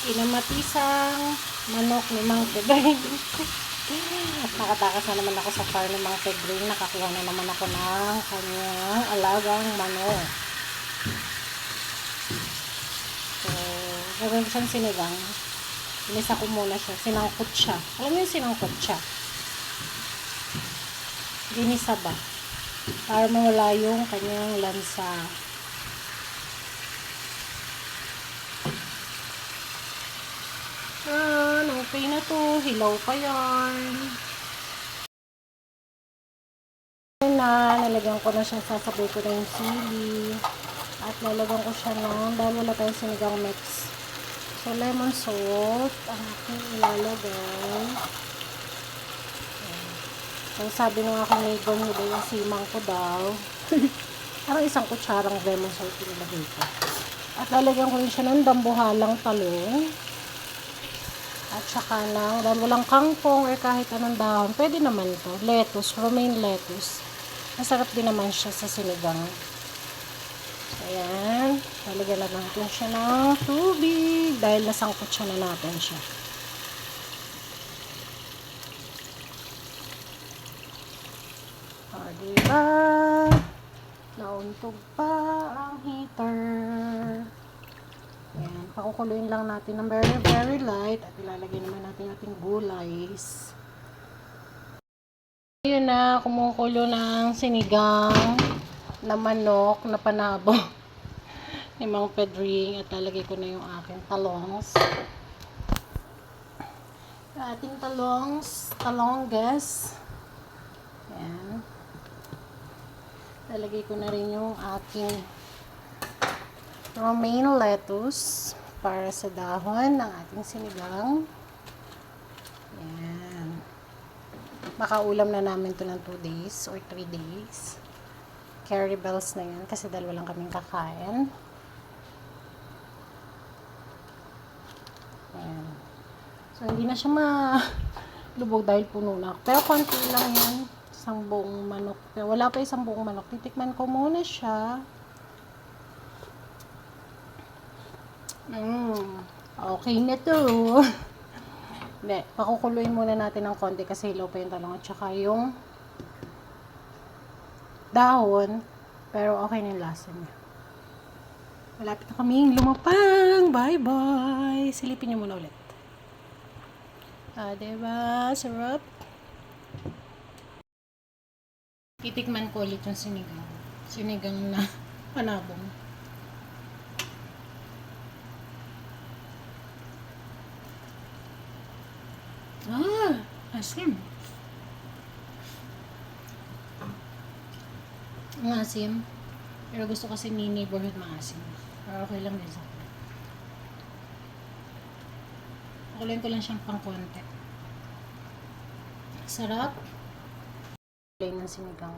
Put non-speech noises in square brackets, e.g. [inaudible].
kinamatisang manok ni Mang Pedring. [laughs] Nakatakas na naman ako sa farm ni Mang Pedring. Nakakuha na naman ako ng kanyang alagang manok. So, gagawin ko siyang sinigang. Inisa ko muna siya. Sinangkot siya. Alam mo yung sinangkot siya? Ginisa ba? Para mawala yung kanyang lansa. Ah, okay na to. Hilaw pa yan. Na, nalagyan ko na siya, sasabay ko na yung sili. At lalagyan ko siya ng, dahil wala tayong sinigang mix. So, lemon salt, ang aking ilalagay. So, sabi ng aking neighbor niya daw, yung simang ko daw. [laughs] Parang isang kutsarang lemon salt ilalagay ko. At lalagyan ko rin siya ng dambuhalang talong. At saka ng, dahil walang kangkong or kahit anong dahon, pwede naman to. Lettuce, romaine lettuce. Masarap din naman siya sa sinigang. So, ayan. Lalagyan na natin siya ng tubig dahil nasangkot siya na natin siya. O, diba? Nauntog pa ang heater. Ayan, pakukuluin lang natin ng very, very light at ilalagay naman natin ating gulays. Ayun na, kumukulo ng sinigang na manok na panabo [laughs] ni Mang Pedring at lalagay ko na yung aking talongs. Yung ating talongs, talongges. Ayan. Lalagay ko na rin yung aking romaine lettuce para sa dahon ng ating sinigang. Yan. Makaulam na namin to ng 2 days or 3 days. Carry bells na yan kasi dalawa lang kaming kakain. Yan. So, hindi na siya malubog dahil puno na. Pero konti lang yan. Isang buong manok. Pero wala pa isang buong manok. Titikman ko muna siya. Mm, okay na to. [laughs] Hindi, pakukuluin muna natin ng konti kasi hilaw pa yung talong at saka yung dahon. Pero okay na yung lasa niya. Malapit na kaming lumapang. Bye-bye. Silipin niyo muna ulit. Ah, diba? Sarap. Titikman ko ulit yung sinigang. Sinigang na [laughs] panabong. Ah, asim. Ang asim. Pero gusto kasi ni neighborhood maasim. Pero okay lang din sa akin. Pakulayin ko lang siyang pang konti. Sarap. Kulay ng sinigang.